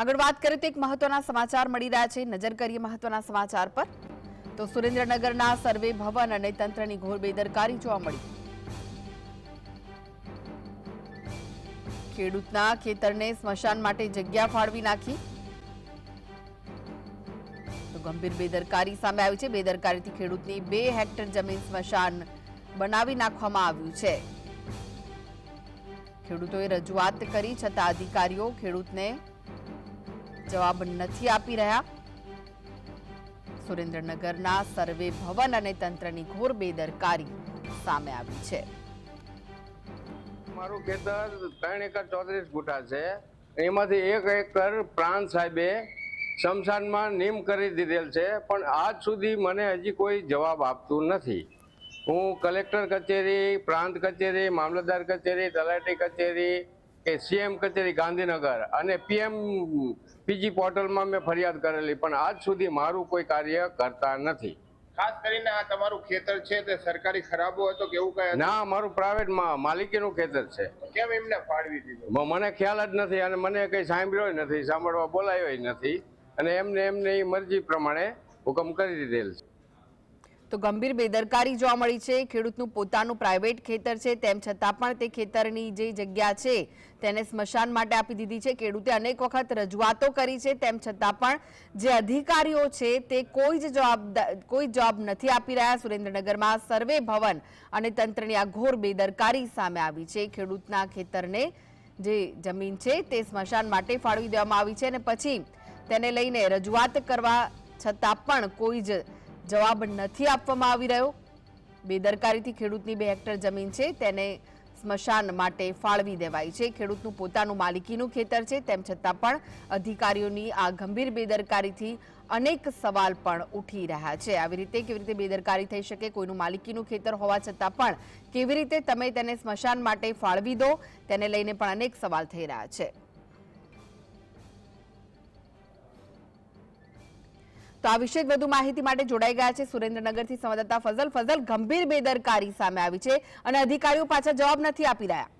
આગળ વાત કરીએ તો એક મહત્વના સમાચાર મળી રહ્યા છે. નજર કરીએ મહત્વના સમાચાર પર. તો સુરેન્દ્રનગરના સર્વે ભવન અને તંત્રની ઘોર બેદરકારી જોવા મળી. ખેડૂતના ખેતરને સ્મશાન માટે જગ્યા ફાળવી નાખી. તો ગંભીર બેદરકારી સામે આવી છે. બેદરકારીથી ખેડૂતની બે હેક્ટર જમીન સ્મશાન બનાવી નાખવામાં આવ્યું છે. ખેડૂતોએ રજૂઆત કરી, છતાં અધિકારીઓ ખેડૂતને જવાબ નથી આપી રહ્યા. સુરેન્દ્રનગરના સર્વે ભવન અને તંત્રની ઘોર બેદરકારી સામે આવી છે. મારું ખેતર ત્રણ એકર ચોત્રીસ ગુટા છે. એમાંથી એક એકર પ્રાંત સાહેબે શમશાનમાં નિમ કરી દીધેલ છે, પણ આજ સુધી મને હજી કોઈ જવાબ આપતું નથી. હું કલેક્ટર કચેરી, પ્રાંત કચેરી, મામલતદાર કચેરી, તલાટી કચેરી કે સીએમ કચેરી ગાંધીનગર અને પીએમ પીજી પોર્ટલમાં મેં ફરિયાદ કરેલી પણ આજ સુધી મારું કોઈ કાર્ય કરતા નથી. ખાસ કરીને આ તમારું ખેતર છે તે સરકારી ખરાબો હતો કે એવું કઈ ના મારું પ્રાઇવેટમાં માલિકીનું ખેતર છે. કેમ એમને ફાળવી દીધું? મને ખ્યાલ જ નથી અને મને કંઈ સાંભળ્યો નથી સાંભળવા બોલાયો નથી. અને એમને એમને એ મરજી પ્રમાણે હુકમ કરી દીધેલ છે. તો ગંભીર બેદરકારી જોવા મળી છે. ખેડૂતનું પોતાનું પ્રાઇવેટ ખેતર છે. તેમ છતાં પણ તે ખેતરની જે જગ્યા છે, તેને સ્મશાન માટે આપી દીધી છે. ખેડૂતે અનેક વખત રજૂઆતો કરી છે. તેમ છતાં પણ જે અધિકારીઓ છે, તે કોઈ જ જવાબ કોઈ જવાબ નથી આપી રહ્યા. સુરેન્દ્રનગરમાં સર્વે ભવન અને તંત્રની આ ઘોર બેદરકારી સામે આવી છે. ખેડૂતના ખેતરને જે જમીન છે, તે સ્મશાન માટે ફાળવી દેવામાં આવી છે અને પછી તેને લઈને રજૂઆત કરવા છતાં પણ કોઈ જ જવાબ નથી આપવામાં આવી રહ્યો. બેદરકારીથી ખેડૂતની બે હેક્ટર જમીન છે, તેને સ્મશાન માટે ફાળવી દેવાઈ છે. ખેડૂતનું પોતાનું માલિકીનું ખેતર છે, તેમ છતાં પણ અધિકારીઓની આ ગંભીર બેદરકારીથી અનેક સવાલ પણ ઉઠી રહ્યા છે. આવી રીતે કેવી રીતે બેદરકારી થઈ શકે, કોઈનું માલિકીનું ખેતર હોવા છતાં પણ કેવી રીતે તમે તેને સ્મશાન માટે ફાળવી દો, તેને લઈને પણ અનેક સવાલ થઈ રહ્યા છે. તો આ વિશે વધુ માહિતી માટે જોડાઈ ગયા છે સુરેન્દ્રનગરથી સંવાદદાતા ફઝલ. ફઝલ, ગંભીર બેદરકારી સામે આવી છે અને અધિકારીઓ પાછા જવાબ નથી આપી રહ્યા.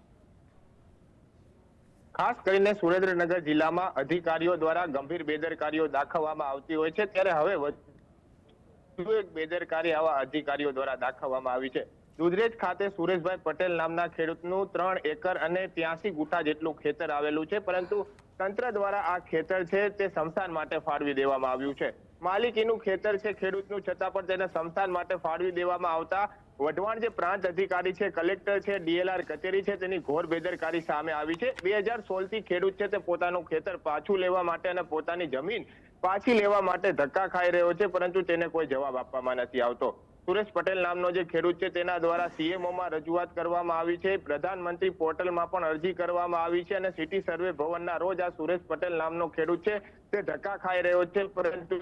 ખાસ કરીને સુરેન્દ્રનગર જિલ્લામાં અધિકારીઓ દ્વારા ગંભીર બેદરકારીઓ દાખવવામાં આવતી હોય છે. ત્યારે હવે વધુ એક બેદરકારી આવા અધિકારીઓ દ્વારા દાખવવામાં આવી છે. દુધરેજ ખાતે સુરેશભાઈ પટેલ નામના ખેડૂતનું ત્રણ એકર અને ત્યાંસી ગુઠા જેટલું ખેતર આવેલું છે. પરંતુ તંત્ર દ્વારા આ ખેતર છે તે સમસાન માટે ફાળવી દેવામાં આવ્યું છે. માલિકીનું ખેતર છે, ખેડૂતનું, છતાં પણ તેને સમસાન માટે ફાળવી દેવામાં આવતા વઢવાણ જે પ્રાંત અધિકારી છે, કલેક્ટર છે, ડીએલઆર કચેરી છે, તેની ઘોર બેદરકારી સામે આવી છે. બે હજાર સોળથી ખેડૂત છે તે પોતાનું ખેતર પાછું લેવા માટે અને પોતાની જમીન પાછી લેવા માટે ધક્કા ખાઈ રહ્યો છે, પરંતુ તેને કોઈ જવાબ આપવામાં નથી આવતો. સુરેશ પટેલ નામનો જે ખેડૂત છે, તેના દ્વારા સીએમઓ માં રજૂઆત કરવામાં આવી છે. પ્રધાનમંત્રી પોર્ટલમાં પણ અરજી કરવામાં આવી છે અને સિટી સર્વે ભવનના રોજ આ સુરેશ પટેલ નામનો ખેડૂત છે, તે ધક્કા ખાઈ રહ્યો છે, પરંતુ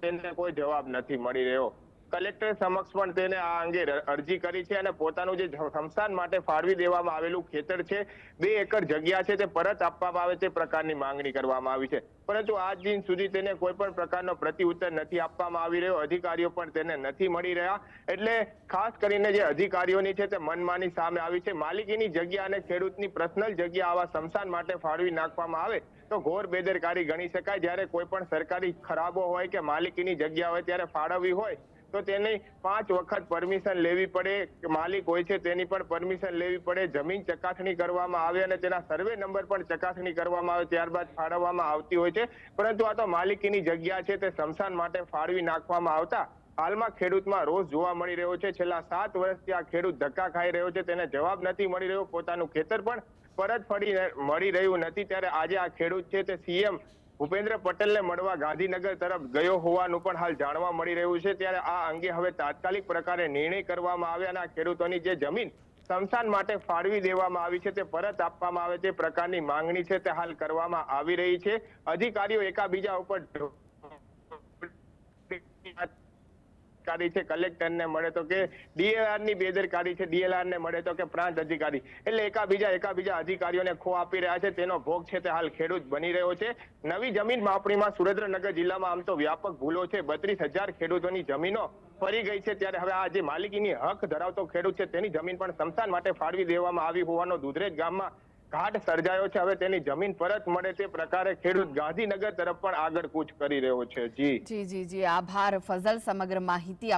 તેને કોઈ જવાબ નથી મળી રહ્યો. કલેક્ટર સમક્ષ પણ તેને આ અંગે અરજી કરી છે અને પોતાનું જે સ્મશાન માટે ફાળવી દેવામાં આવેલું ખેતર છે, બે એકર જગ્યા છે, તે પરત આપવામાં આવે તે પ્રકારની માંગણી કરવામાં આવી છે. પરંતુ આજ દિન સુધી તેને કોઈ પણ પ્રકારનો પ્રતિઉત્તર નથી આપવામાં આવી રહ્યો, અધિકારીઓ પણ તેને નથી મળી રહ્યા. એટલે ખાસ કરીને જે અધિકારીઓની છે તે મનમાની સામે આવી છે. માલિકીની જગ્યા અને ખેડૂતની પર્સનલ જગ્યા આવા સ્મશાન માટે ફાળવી નાખવામાં આવે, તો ઘોર બેદરકારી ગણી શકાય. જ્યારે કોઈ પણ સરકારી ખરાબો હોય કે માલિકીની જગ્યા હોય ત્યારે ફાળવવી હોય તો તેની પાંચ વખત પરમિશન લેવી પડે. માલિક હોય છે તેની પણ પરમિશન લેવી પડે. જમીન ચકાસણી કરવામાં આવે અને તેના સર્વે નંબર પણ ચકાસણી કરવામાં આવે ત્યારબાદ ફાળવવામાં આવતી હોય છે. પરંતુ આ તો માલિકીની જગ્યા છે તે સ્મશાન માટે ફાળવી નાખવામાં આવતા. હાલમાં ખેડૂતમાં રોષ જોવા મળી રહ્યો છે. છેલ્લા સાત વર્ષથી આ ખેડૂત ધક્કા ખાઈ રહ્યો છે. તેને જવાબ નથી મળી રહ્યો. પોતાનું ખેતર પણ પરત ફરી મળી રહ્યું નથી. ત્યારે આજે આ ખેડૂત છે તે સીએમ ભૂપેન્દ્ર પટેલને મળવા ગાંધીનગર તરફ ગયો હોવાનું પણ હાલ જાણવા મળી રહ્યું છે. ત્યારે આ અંગે હવે તાત્કાલિક પ્રકારે નિર્ણય કરવામાં આવે અને આ ખેડૂતોની જે જમીન સ્મશાન માટે ફાળવી દેવામાં આવી છે તે પરત આપવામાં આવે તે પ્રકારની માંગણી છે તે હાલ કરવામાં આવી રહી છે. અધિકારીઓ એકાબીજા ઉપર અધિકારી છે, કલેક્ટરને મળે તો કે ડીએલઆરની બેદરકારી છે ડીએલઆર ને મળે તો કે પ્રાંત અધિકારી. એટલે એકાબીજા એકાબીજા અધિકારીઓને ખો આપી રહ્યા છે, તેનો ભોગ છે તે હાલ ખેડૂત બની રહ્યો છે. નવી જમીન માપણીમાં સુરેન્દ્રનગર જિલ્લામાં આમ તો વ્યાપક ભૂલો છે. બત્રીસ હજાર ખેડૂતોની જમીનો ફરી ગઈ છે, ત્યારે હવે આ જે માલિકીની હક ધરાવતો ખેડૂત છે, તેની જમીન પણ સ્મશાન માટે ફાળવી દેવામાં આવી હોવાનો દુધરેજ ગામમાં ઘાટ સર્જાયો છે. હવે તેની જમીન પરત મળે તે પ્રકારે ખેડૂત ગાંધીનગર તરફ પણ આગળ કૂચ કરી રહ્યો છે. જી. જી જી જી. આભાર. ફઝલ સમગ્ર માહિતી